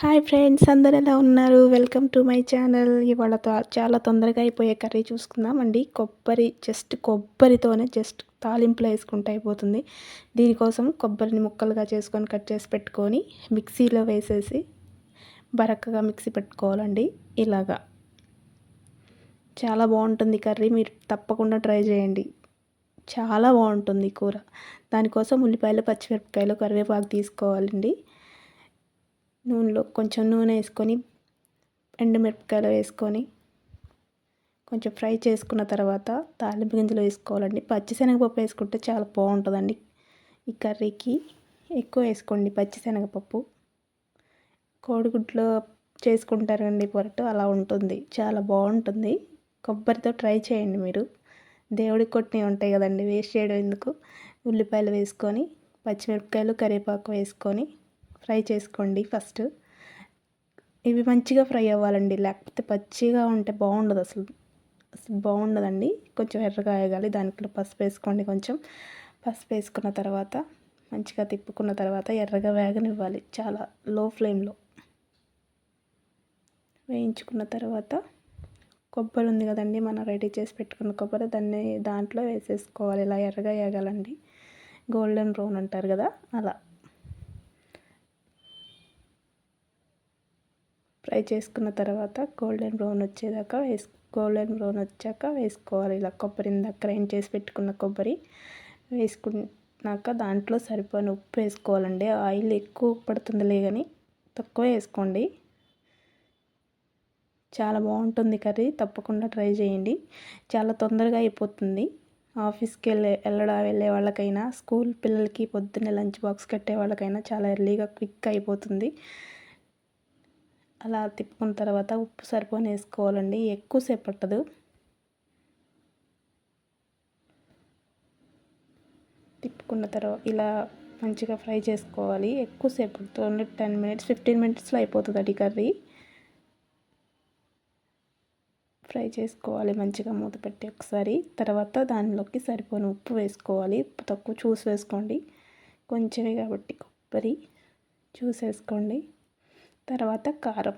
Hi friends అందరు ఎలా ఉన్నారు? Welcome to my channel. ఇవాళ చాలా తొందరగా అయిపోయే కర్రీ చూసుకుందామండి. కొబ్బరి జస్ట్ కొబ్బరితోనే జస్ట్ తాలింపులో వేసుకుంటే అయిపోతుంది. దీనికోసం కొబ్బరిని ముక్కలుగా చేసుకొని కట్ చేసి పెట్టుకొని మిక్సీలో వేసేసి బరకగా మిక్సీ పెట్టుకోవాలండి. ఇలాగా. చాలా బాగుంటుంది కర్రీ. మీరు తప్పకుండా ట్రై చేయండి. చాలా బాగుంటుంది కూర. దానికోసం ఉల్లిపాయలు పచ్చిమిరపకాయలు కరివేపాకు తీసుకోవాలండి. నూనెలో కొంచెం నూనె వేసుకొని ఎండుమిరపకాయలు వేసుకొని కొంచెం ఫ్రై చేసుకున్న తర్వాత తాలింపు గింజలు వేసుకోవాలండి. పచ్చిశనగపప్పు వేసుకుంటే చాలా బాగుంటుందండి. ఈ కర్రీకి ఎక్కువ వేసుకోండి పచ్చిశనగపప్పు కోడిగుడ్లో చేసుకుంటారండి పొరటు అలా ఉంటుంది. చాలా బాగుంటుంది. కొబ్బరితో ట్రై చేయండి మీరు. దేవుడికి కొట్టినవి ఉంటాయి కదండి వేస్ట్ చేయడం ఎందుకు? ఉల్లిపాయలు వేసుకొని పచ్చిమిరపకాయలు కరివేపాకు వేసుకొని ఫ్రై చేసుకోండి ఫస్ట్. ఇవి మంచిగా ఫ్రై అవ్వాలండి. లేకపోతే పచ్చిగా ఉంటే బాగుండదు అసలు. అసలు బాగుండదండి. కొంచెం ఎర్రగా వేగాలి దానికి పసుపు వేసుకోండి కొంచెం. పసుపు వేసుకున్న తర్వాత మంచిగా తిప్పుకున్న తర్వాత ఎర్రగా వేగనివ్వాలి చాలా లో ఫ్లేమ్లో. వేయించుకున్న తర్వాత కొబ్బరి ఉంది కదండి. మనం రెడీ చేసి పెట్టుకున్న కొబ్బరి దాన్ని దాంట్లో వేసేసుకోవాలి. ఇలా ఎర్రగా వేగాలండి. గోల్డెన్ బ్రౌన్ అంటారు కదా అలా. ఫ్రై చేసుకున్న తర్వాత గోల్డెన్ బ్రౌన్ వచ్చేదాకా వేసు గోల్డెన్ బ్రౌన్ వచ్చాక వేసుకోవాలి. ఇలా కొబ్బరి ఇందాక గ్రైండ్ చేసి పెట్టుకున్న కొబ్బరి వేసుకున్నాక దాంట్లో సరిపోయిన ఉప్పు వేసుకోవాలండి. ఆయిల్ ఎక్కువ పడుతుందిలే కానీ తక్కువ వేసుకోండి. చాలా బాగుంటుంది కర్రీ తప్పకుండా ట్రై చేయండి. చాలా తొందరగా అయిపోతుంది. ఆఫీస్కి వెళ్ళే వెళ్ళడా వెళ్ళే వాళ్ళకైనా స్కూల్ పిల్లలకి పొద్దున్నే లంచ్ బాక్స్ కట్టే వాళ్ళకైనా చాలా ఎర్లీగా క్విక్ అయిపోతుంది. అలా తిప్పుకున్న తర్వాత ఉప్పు సరిపోని వేసుకోవాలండి. ఎక్కువసేపు పట్టదు. తిప్పుకున్న తర్వాత ఇలా మంచిగా ఫ్రై చేసుకోవాలి. ఎక్కువసేపు ఓన్లీ టెన్ మినిట్స్ ఫిఫ్టీన్ మినిట్స్లో అయిపోతుంది అది కర్రీ. ఫ్రై చేసుకోవాలి మంచిగా మూత పెట్టి ఒకసారి. తర్వాత దానిలోకి సరిపోని ఉప్పు వేసుకోవాలి. ఉప్పు తక్కువ చూసి వేసుకోండి. కొంచెమే కాబట్టి కొబ్బరి చూసేసుకోండి. తర్వాత కారం.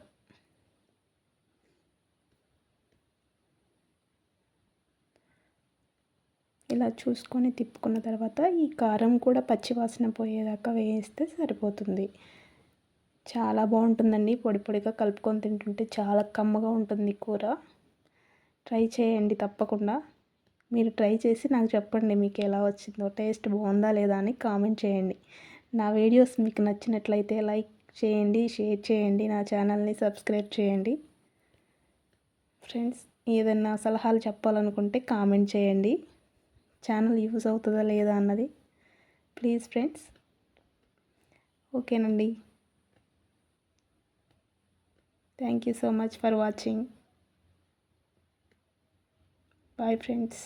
ఇలా చూసుకొని తిప్పుకున్న తర్వాత ఈ కారం కూడా పచ్చివాసన పోయేదాకా వేస్తే సరిపోతుంది. చాలా బాగుంటుందండి. పొడి పొడిగా కలుపుకొని తింటుంటే చాలా కమ్మగా ఉంటుంది కూర. ట్రై చేయండి తప్పకుండా. మీరు ట్రై చేసి నాకు చెప్పండి మీకు ఎలా వచ్చిందో టేస్ట్ బాగుందా లేదా అని కామెంట్ చేయండి. నా వీడియోస్ మీకు నచ్చినట్లయితే లైక్ చేయండి షేర్ చేయండి నా ఛానల్ని సబ్స్క్రైబ్ చేయండి. ఫ్రెండ్స్ ఏదైనా సలహాలు చెప్పాలనుకుంటే కామెంట్ చేయండి. ఛానల్ యూజ్ అవుతుందా లేదా అన్నది. Please friends. ఓకేనండి. Thank you so much for watching. Bye friends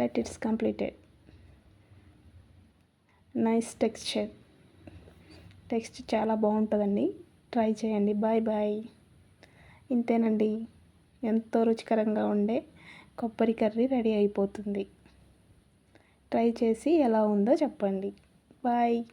let it's completed nice texture text చాలా బాగుంటుందండి. ట్రై చేయండి. Bye bye. ఇంతేనండి. ఎంతో రుచికరంగా ఉండే కొబ్బరి కర్రీ రెడీ అయిపోతుంది. ట్రై చేసి ఎలా ఉందో చెప్పండి. బాయ్.